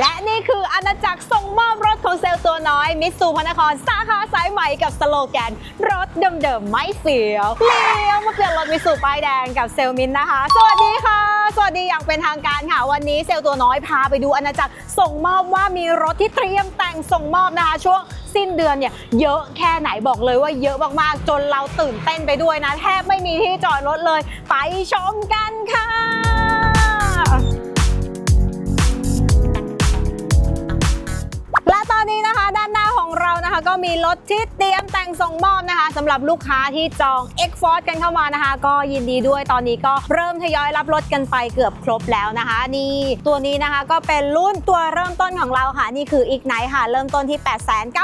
และนี่คืออาณาจักรส่งมอบรถของเซลล์ตัวน้อย มิตซูพนครสาขาสายใหม่กับสโลแกน รถเดิมๆไม่เสียวเลี้ยวมาเปลี่ยนรถมิตซูป้ายแดงกับเซลล์มินนะคะ สวัสดีค่ะ สวัสดีอย่างเป็นทางการค่ะ วันนี้เซลล์ตัวน้อยพาไปดูอาณาจักรส่งมอบว่ามีรถที่เตรียมแต่งส่งมอบนะคะ ช่วงสิ้นเดือนเนี่ยเยอะแค่ไหนบอกเลยว่าเยอะมากๆ จนเราตื่นเต้นไปด้วยนะแทบไม่มีที่จอดรถเลย ไปชมกันค่ะ ก็มีรถชิดเตรียมแต่งส่งมอบนะคะสำหรับลูกค้าที่จอง X Force กันเข้ามานะคะ ก็ยินดีด้วยตอนนี้ก็เริ่มทยอยรับรถกันไปเกือบครบแล้วนะคะ นี่ตัวนี้นะคะก็เป็นรุ่นตัวเริ่มต้นของเราค่ะ นี่คือ Ignite ค่ะ เริ่มต้นที่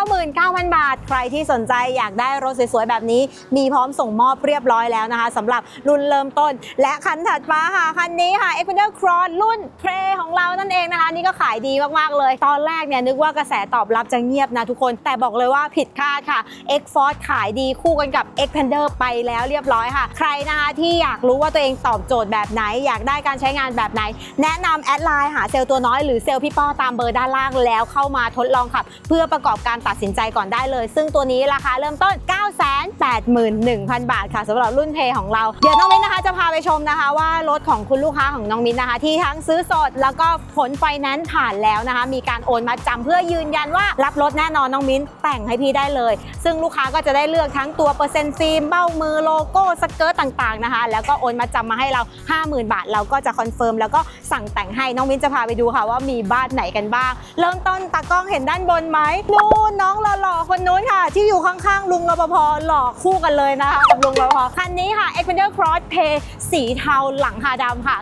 899,000 บาท ใครที่สนใจอยากได้รถสวยๆแบบนี้ มีพร้อมส่งมอบเรียบร้อยแล้วนะคะสำหรับรุ่นเริ่มต้น และคันถัดมาค่ะคันนี้ค่ะ Xpander Cross รุ่น p r e ของเรานั่นเองนะคะ นี่ก็ขายดีมากๆเลย ตอนแรกเนี่ยนึกว่ากระแสตอบรับจะเงียบนะทุกคนแต่บอกเลยว่าผิดคาดค่ะ X Force ขายดีคู่กันกับ Xpander ไปแล้วเรียบร้อยค่ะ ใครนะคะที่อยากรู้ว่าตัวเองตอบโจทย์แบบไหน อยากได้การใช้งานแบบไหน แนะนำแอดไลน์หาเซลล์ตัวน้อยหรือเซลล์พี่ป้อตามเบอร์ด้านล่างแล้วเข้ามาทดลองขับ เพื่อประกอบการตัดสินใจก่อนได้เลย ซึ่งตัวนี้ราคาเริ่มต้น 981,000 บาทค่ะสำหรับรุ่นเพย์ของเรา เดี๋ยวน้องมิ้นนะคะจะพาไปชมนะคะว่ารถของคุณลูกค้าของน้องมิ้นนะคะ ที่ทั้งซื้อสดแล้วก็ผลไฟแนนซ์ผ่านแล้วนะคะ มีการโอนมาจำเพื่อยืนยันว่ารับรถแน่นอนน้องมิ้นแต่งให้พี่ได้เลยซึ่งลูกค้าก็จะได้เลือกทั้งตัวเปอร์เซ็นต์ฟิล์มเบ้ามือโลโก้สเกิร์ตต่างๆนะคะ แล้วก็โอนมาจำมาให้เรา 50,000 บาท เราก็จะคอนเฟิร์มแล้วก็สั่งแต่งให้น้องมิ้นจะพาไปดูค่ะว่ามีบ้านไหนกันบ้าง เริ่มต้นตากล้องเห็นด้านบนไหมนู่นน้องหล่อๆคนนู้นค่ะ ที่อยู่ข้างๆลุงรปภหล่อคู่กันเลยนะคะกับลุงรปภคันนี้ค่ะ Xpander Cross Pay สีเทาหลังคาดำค่ะ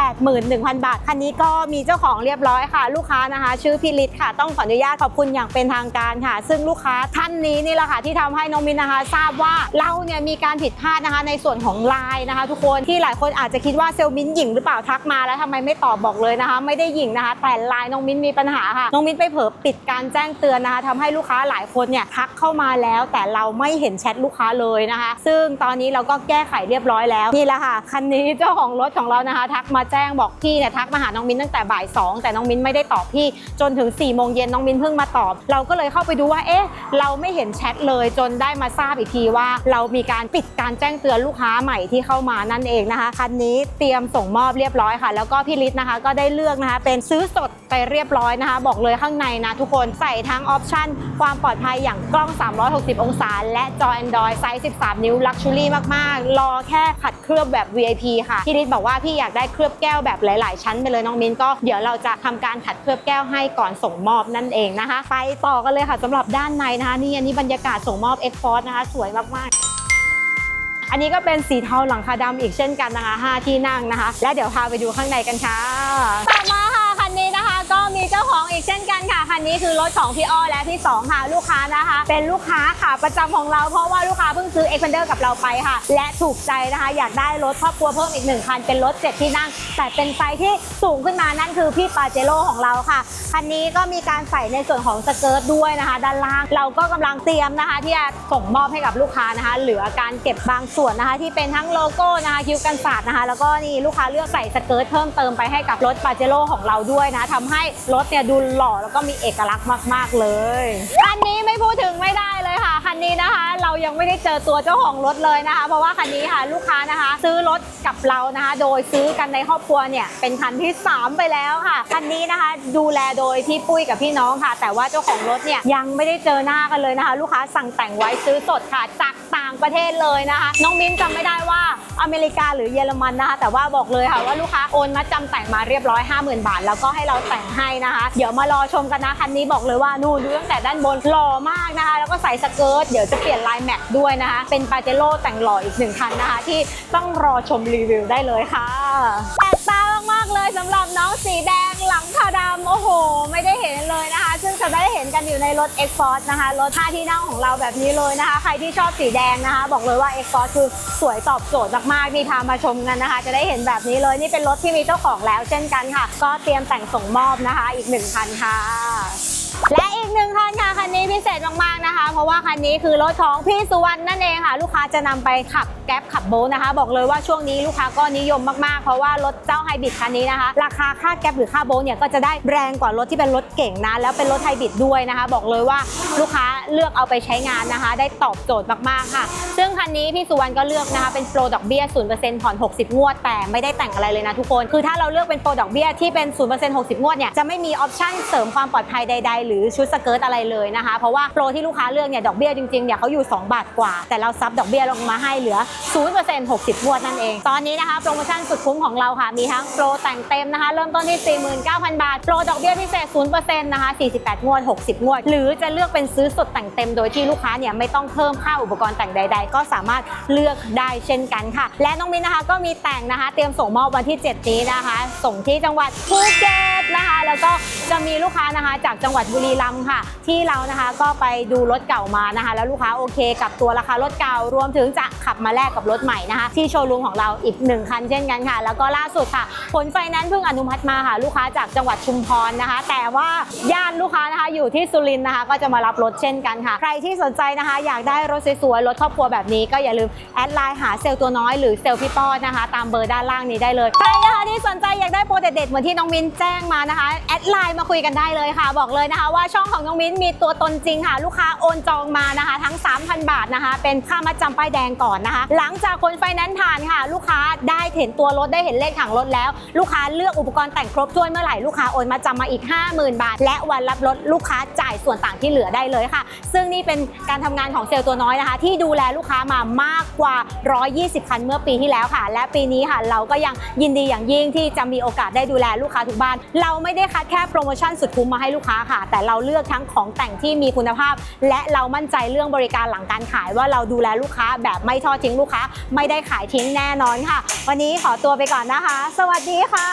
981,000 บาท คันนี้ก็มีเจ้าของเรียบร้อยค่ะ ลูกค้านะคะ ชื่อพี่ฤทธิ์ค่ะ ต้องขออนุญาตขอบคุณอย่างเป็นทางการค่ะ ซึ่งลูกค้าท่านนี้นี่แหละค่ะที่ทำให้น้องมินนะคะ ทราบว่าเราเนี่ยมีการผิดพลาดนะคะในส่วนของไลน์นะคะ ทุกคนที่หลายคนอาจจะคิดว่าเซลล์มินหญิงหรือเปล่าทักมาแล้วทำไมไม่ตอบบอกเลยนะคะ ไม่ได้หญิงนะคะแต่ไลน์น้องมินมีปัญหาค่ะน้องมินไปเผลอปิดการแจ้งเตือนนะคะทำให้ลูกค้าหลายคนเนี่ยทักเข้ามาแล้ว แต่เราไม่เห็นแชทลูกค้าเลยนะคะ ซึ่งตอนนี้เราก็แก้ไขเรียบร้อยแล้วนี่แหละค่ะคันนี้เจ้าของรถของเรานะคะ ทักมาแจ้งบอกพี่เนี่ยทักมาหาน้องมินตั้งแต่บ่ายสองแต่น้องมินไม่ได้ตอบพี่จนถึง4ี่โมงเย็นน้องมินเพิ่งมาตอบ เราก็เลยเข้าไปดูว่าเอ๊ะเราไม่เห็นแชทเลยจนได้มาทราบอีกทีว่า เรามีการปิดการแจ้งเตือนลูกค้าใหม่ที่เข้ามานั่นเองนะคะคันนี้เตรียมส่งมอบเรียบร้อยค่ะ แล้วก็พี่ฤทธิ์นะคะก็ได้เลือกนะคะ เป็นซื้อสดไปเรียบร้อยนะคะ บอกเลยข้างในนะทุกคนใส่ทั้งออปชั่นความปลอดภัยอย่างกล้อง 360 องศา และจอ Android ไซส์ 13 นิ้วลักชูรี่มาก ๆ รอแค่ขัดเคลือบแบบ VIP ค่ะ พี่ฤทธิ์บอกว่าพี่อยากได้เคลือบแก้วแบบหลาย ๆ ชั้นไปเลยน้องมิ้นก็เดี๋ยวเราจะทำการขัดเคลือบแก้วให้ก่อนส่งมอบนั่นเองนะคะ ไปต่อกันเลยค่ะสำหรับด้านในนะคะนี่นนี้บรรยากาศส่งมอบ X Force นะคะ สวยมาก ๆอันนี้ก็เป็นสีเทาหลังคาดำอีกเช่นกันนะคะ 5 ที่นั่งนะคะ และเดี๋ยวพาไปดูข้างในกันค่ะตามมา ก็มีเจ้าของอีกเช่นกันค่ะคันนี้คือรถของพี่อ้อและพี่สองค่ะลูกค้านะคะ เป็นลูกค้าค่ะประจำของเราเพราะว่าลูกค้าเพิ่งซื้อ Xpander กับเราไปค่ะ และถูกใจนะคะ อยากได้รถครอบครัวเพิ่มอีกหนึ่งคัน เป็นรถ7ที่นั่ง แต่เป็นไซส์ที่สูงขึ้นมานั่นคือพี่ปาเจโร่ของเราค่ะคันนี้ก็มีการใส่ในส่วนของสเกิร์ตด้วยนะคะ ด้านล่างเราก็กำลังเตรียมนะคะ ที่จะส่งมอบให้กับลูกค้านะคะ เหลือการเก็บบางส่วนนะคะ ที่เป็นทั้งโลโก้นะคะคิ้วกันศาสตร์นะคะ แล้วก็นี่ลูกค้าเลือกใส่สเกิร์ตเพิ่มเติมไปให้กับรถปาเจโร่ของเราด้วยนะทำให้รถเนี่ยดูหล่อแล้วก็มีเอกลักษณ์มาก ๆ เลย คันนี้ไม่พูดถึงไม่ได้เลยค่ะ คันนี้นะคะ เรายังไม่ได้เจอตัวเจ้าของรถเลยนะคะ เพราะว่าคันนี้ค่ะลูกค้านะคะ ซื้อรถกับเรานะคะ โดยซื้อกันในครอบครัวเนี่ยเป็นคันที่ 3 ไปแล้วค่ะคันนี้นะคะ ดูแลโดยพี่ปุ้ยกับพี่น้องค่ะ แต่ว่าเจ้าของรถเนี่ยยังไม่ได้เจอหน้ากันเลยนะคะ ลูกค้าสั่งแต่งไว้ซื้อสดค่ะจากต่างประเทศเลยนะคะ น้องมิ้นจำไม่ได้ว่าอเมริกาหรือเยอรมันนะคะแต่ว่าบอกเลยค่ะว่าลูกค้าโอนมาจำแต่งมาเรียบร้อย 50,000 บาท แล้วก็ให้เราแต่งให้นะคะ เดี๋ยวมารอชมกันนะคันนี้บอกเลยว่านู่นดูตั้งแต่ด้านบนหล่อมากนะคะ แล้วก็ใส่สเกิร์ตเดี๋ยวจะเปลี่ยนลายแม็กด้วยนะคะ เป็นปาเจโร่แต่งหล่ออีกหนึ่งคันนะคะ ที่ต้องรอชมรีวิวได้เลยค่ะแปลกตามากๆเลยสำหรับน้องสีแดงหลังคาดำโอ้โห ไม่ได้เห็นเลยนะคะ ซึ่งจะได้เห็นกันอยู่ในรถ X Force นะคะ รถท่าที่นั่งของเราแบบนี้เลยนะคะ ใครที่ชอบสีแดงนะคะ บอกเลยว่า X Force คือสวยตอบโจทย์มากๆนี่พามาชมกันนะคะ จะได้เห็นแบบนี้เลยนี่เป็นรถที่มีเจ้าของแล้วเช่นกันค่ะ ก็เตรียมแต่งส่งมอบนะคะ อีกหนึ่งคันค่ะ และอีกหนึ่งคันค่ะคันนี้พิเศษมากๆนะคะ เพราะว่าคันนี้คือรถของพี่สุวรรณนั่นเองค่ะ ลูกค้าจะนำไปขับแก๊ปขับโบนะคะ บอกเลยว่าช่วงนี้ลูกค้าก็นิยมมากๆ เพราะว่ารถเจ้าไฮบริดคันนี้นะคะ ราคาค่าแก๊ปหรือค่าโบทเนี่ยก็จะได้แรงกว่ารถที่เป็นรถเก่งนะแล้วเป็นรถไฮบริดด้วยนะคะ บอกเลยว่าลูกค้าเลือกเอาไปใช้งานนะคะ ได้ตอบโจทย์มากๆค่ะ ซึ่งคันนี้พี่สุวรรณก็เลือกนะคะเป็นโปรดอกเบี้ย0%ผ่อน 60 งวด แต่ไม่ได้แต่งอะไรเลยนะทุกคนคือถ้าเราเลือกเป็นโปรดอกเบี้ยที่เป็น0% 60 งวดเนี่ยจะไม่มีออปชั่นเสริมความปลอดภัยใดๆหรือชุดสเกิร์ตอะไรเลยนะคะ เพราะว่าโปรที่ลูกค้าเลือกเนี่ยดอกเบี้ยจริงๆเนี่ยเขาอยู่ 2 บาทกว่า แต่เราซับดอกเบี้ยลงมาให้เหลือ 0% 60งวดนั่นเอง ตอนนี้นะคะโปรโมชั่นสุดคุ้มของเราค่ะ มีทั้งโปรแต่งเต็มนะคะ เริ่มต้นที่ 49,000 บาท โปรดอกเบี้ยพิเศษ 0%นะคะ 48 งวด 60 งวด หรือจะเลือกเป็นซื้อสดแต่งเต็มโดยที่ลูกค้าเนี่ยไม่ต้องเพิ่มค่าอุปกรณ์แต่งใด ๆ ก็สามารถเลือกได้เช่นกันค่ะ และน้องมินนะคะก็มีแต่งนะคะ เตรียมส่งมอบวันที่ 7 นี้นะคะ ส่งที่จังหวัดภูเก็ตนะคะ แล้วก็จะมีลูกค้านะคะจากจังหวัดบุรีรัมย์ค่ะ ที่เรานะคะก็ไปดูรถเก่ามานะคะ แล้วลูกค้าโอเคกับตัวราคารถเก่ารวมถึงจะขับมาแลกกับรถใหม่นะคะที่โชว์รูมของเราอีกหนึ่งคันเช่นกันค่ะ แล้วก็ล่าสุดค่ะ ผลไฟแนนซ์เพิ่งอนุมัติมาค่ะ ลูกค้าจากจังหวัดชุมพรนะคะ แต่ว่าญาติลูกค้านะคะอยู่ที่สุรินทร์นะคะ ก็จะมารับรถเช่นกันค่ะ ใครที่สนใจนะคะ อยากได้รถสวยๆรถครอบครัวแบบนี้ก็อย่าลืมแอดไลน์หาเซลล์ตัวน้อยหรือเซลล์พี่ป้อนะคะ ตามเบอร์ด้านล่างนี้ได้เลยใครนะคะที่สนใจอยากได้โปรเด็ดๆเหมือนที่น้องมินแจ้งมานะคะแอดไลน์มาคุยกันได้เลยค่ะ บอกเลยนะคะว่าช่องของน้องมิ้นมีตัวตนจริงค่ะ ลูกค้าโอนจองมานะคะ ทั้ง 3,000 บาทนะคะ เป็นค่ามัดจำป้ายแดงก่อนนะคะ หลังจากคนไฟแนนซ์ผ่านค่ะ ลูกค้าได้เห็นตัวรถได้เห็นเลขถังรถแล้ว ลูกค้าเลือกอุปกรณ์แต่งครบถ้วนเมื่อไหร่ลูกค้าโอนมาจำมาอีก 50,000 บาท และวันรับรถลูกค้าจ่ายส่วนต่างที่เหลือได้เลยค่ะ ซึ่งนี่เป็นการทำงานของเซลล์ตัวน้อยนะคะ ที่ดูแลลูกค้ามามากกว่า 120 คันเมื่อปีที่แล้วค่ะ และปีนี้ค่ะเราก็ยังยินดีอย่างยิ่งที่จะมีโอกาสได้ดูแลลูกค้าทุกบ้าน เราไม่ได้คัดแค่โปรโมชั่นสุดคุ้มมาให้ลูกค้าค่ะแต่เราเลือกทั้งของแต่งที่มีคุณภาพ และเรามั่นใจเรื่องบริการหลังการขายว่าเราดูแลลูกค้าแบบไม่ทอดทิ้งลูกค้า ไม่ได้ขายทิ้งแน่นอนค่ะ วันนี้ขอตัวไปก่อนนะคะ สวัสดีค่ะ